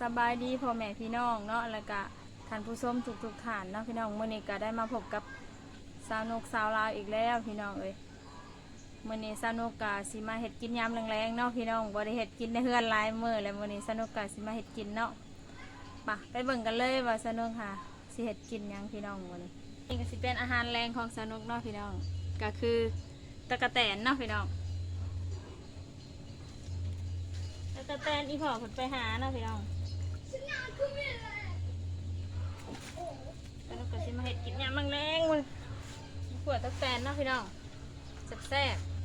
สบายดีพ่อแม่พี่น้องเนาะแล้วก็ท่านผู้ชมทุกทุกๆท่านเนาะพี่น้องเมื้อนี้ก็ได้มาพบกับสาวนกสาวลาวอีกแล้วพี่น้องเอ้ยเมื้อนี้สาวนกก็สิมาเฮ็ดกินยามแรงๆเนาะพี่น้องบ่ได้เฮ็ดกินในเฮือนหลายมื้อแล้วมื้อนี้สาวนกก็สิมาเฮ็ดกินเนาะไปไปเบิ่งกันเลยว่าสาวนกค่ะสิเฮ็ดกินหยังพี่น้องมื้อนี้นี่ก็สิเป็นอาหารแรงของสาวนกเนาะพี่น้องก็คือตะกะแตนเนาะพี่น้องแล้วตะแตนอีพ่อผลไปหาเนาะพี่น้อง แล้วก็สิมาเห็ดกินยามมังแรงมึงขวดตะแตนเนาะพี่น้องแซ่บๆ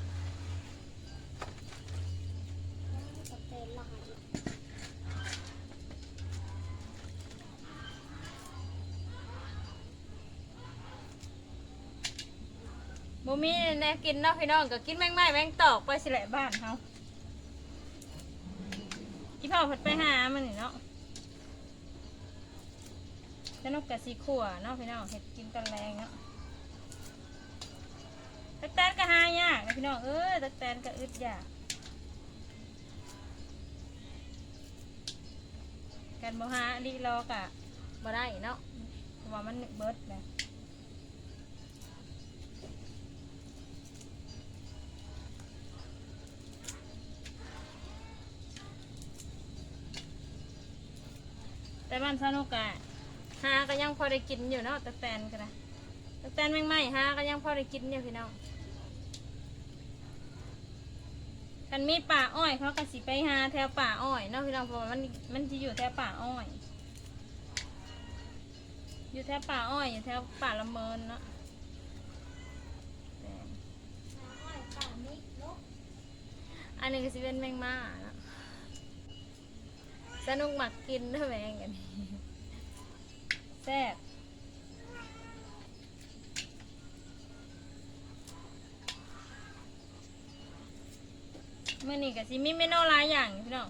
บ่มีแน่กินเนาะพี่น้องก็กินแมงไม้แมงตอกไปสิแหละบ้านเฮาอีพ่อผัดไปหามันนี่เนาะ แล้วนกกะสีขั่วเนาะพี่น้องเห็ดกินตอนแรงเนาะตักแตนก็หายากนะพี่น้องเอ้ยตักแตนก็อึดยากกันบ่หาลีรอกะบ่ได้เนาะเพราะว่ามันเบิดนะแต่บ้านสนุกอะ หาก็ยังพอได้กินอยู่เนาะตักแตนก็นะตักแตนแมงไหม้หาก็ยังพอได้กินอยู่พี่น้องกันมีป่าอ้อยเขาก็สิไปหาแถวป่าอ้อยเนาะพี่น้องเพราะว่ามันมันจะอยู่แถวป่าอ้อย อยู่แถวป่าอ้อยอยู่แถวป่าละเมินเนาะอันนี้ก็สิเป็นแมงม่าเนาะสนุกหมักกินด้วยแมงกันแซ่บเมื่อนี้ก็สิมีเมนูหลายอย่างพี่น้อง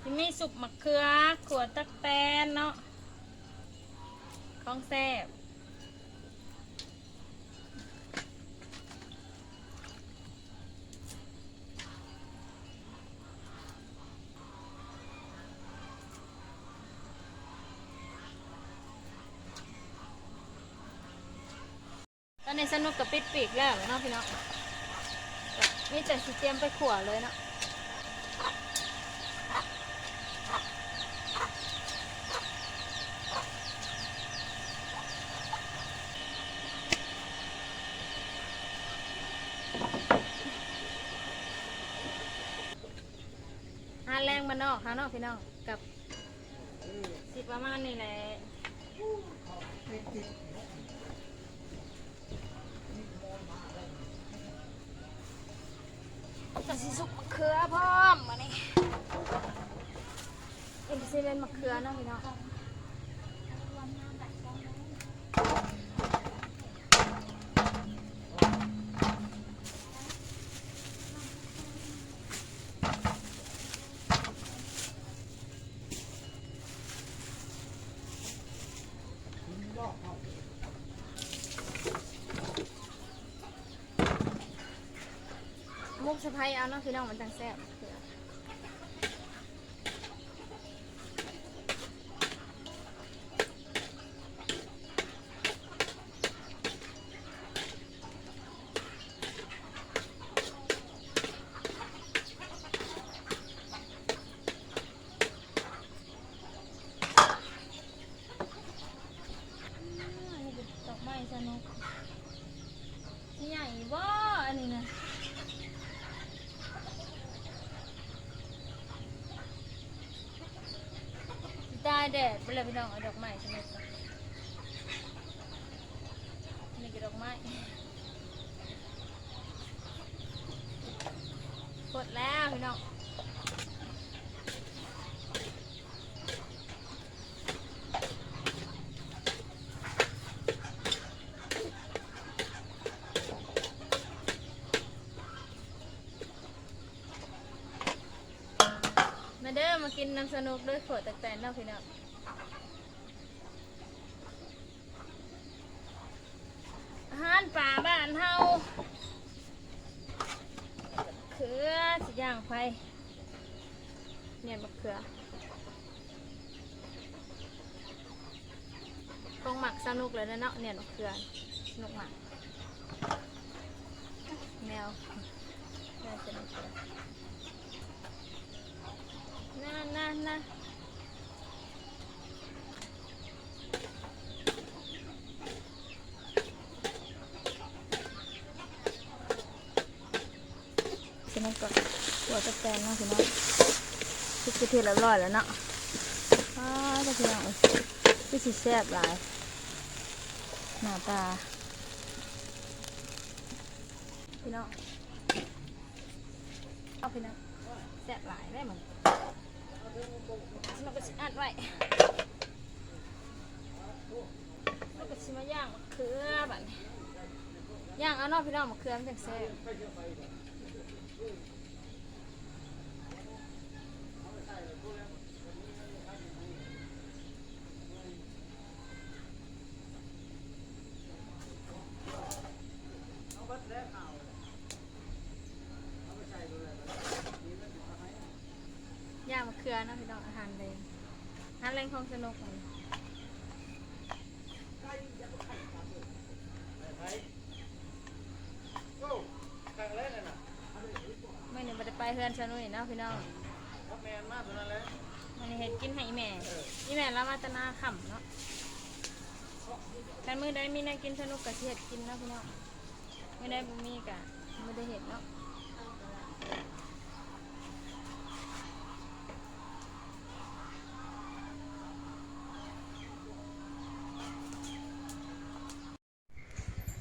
สิมีสุกมะเขือขวดตักแตนเนาะของแซ่บ ตอนนี้สนุกกับปิดปีกแล้วเนาะพี่น้องมีแต่สิเตรียมไปขั่วเลยเนาะหาแรงมันนอกหานอกพี่น้องกับสิประมาณนี้แหละสิสุกมะเขือพร้อมมานี่เอ็นสิ เป็นมะเขือเนาะพี่น้องมุกสะพายเอาเนาะพี่น้องมันจังแซ่บมะเขืออ่านี่เป็นดอกไม้สนุกใหญ่บ่อันนี้นะ ได้ แดดไปเลยพี่น้องเอาดอกไม้ใช่ไหมจ๊ะนี่คือดอกไม้กดแล้วพี่น้อง มาเด้อมากินน้ำสนุกด้วยขวดแตกแตนเนาะพี่น้องอาหารป่าบ้านเฮาเขือสิย่างไฟเนี่ยมะเขือตรงหมักสนุกเลยนะเนาะเนี่ยมะเขือสนุกหมักแมว สนุกกับหัวตะแกรงเนาะพี่น้องทุกประเทศละร้อยแล้วเนาะอ้าวตะเกียงเอ้ยคือสิแซ่บหลายหน้าตาพี่น้องเอาพี่น้องแซ่บหลายได้เหมือนเราก็สิอัดไว้เราก็สิมาย่างมะเขือแบัดนี้ย่างเอาเนอกพี่น้องมะเขือมันจังแซ่บ ยามะเขือเนาะพี่น้องอาหารแรงอาหารแรงของสนุกเนี่ยมาได้ไป เฮือนชนุยเนาะพี่น้องแม่มาตานเห็ดกินให้อีแม่อีแม่ละมาตนาขำเนาะแต่มือใดมีแนวกินสนุกกับเห็ดกินเนาะพี่น้องไมือใดบ่มีกะไม่ได้เห็ดเนาะ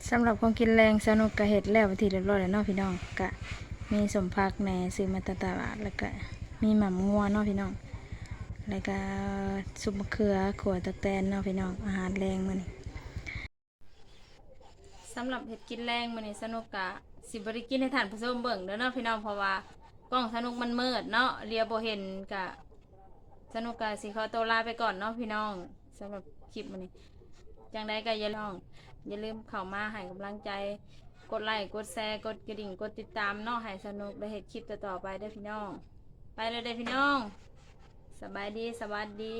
สำหรับของกินแรงสนุกกะเห็ดแล้วไปทีเรียบร้อยแล้วเนาะพี่น้องกะ มีสมพักแหนซื้อมาตามตลาดแล้วก็มีหม่ำงัวเนาะพี่น้อง แล้วก็ซุปมะเขือขวดตะแตนเนาะพี่น้องอาหารแรงมื้อนี้สำหรับเห็ดกินแรงมื้อนี้สนุกกะสิบ่ได้กินให้ท่านผู้ชมเบิ่งเด้อเนาะพี่น้องเพราะว่ากล้องสนุกมันมืดเนาะเรียบเห็นกะสนุกกะสิขอตัวลาไปก่อนเนาะพี่น้องสำหรับคลิปมื้อนี้จังใดก็อย่าลอง อย่าลืมเข้ามาให้กำลังใจ กดไลค์กดแชร์กดกระดิ่งกดติดตามเนาะให้สนุกได้เห็นคลิปต่อๆไปได้อพี่น้อง ไปเลยเด้อพี่น้องสบายดีสวัสดี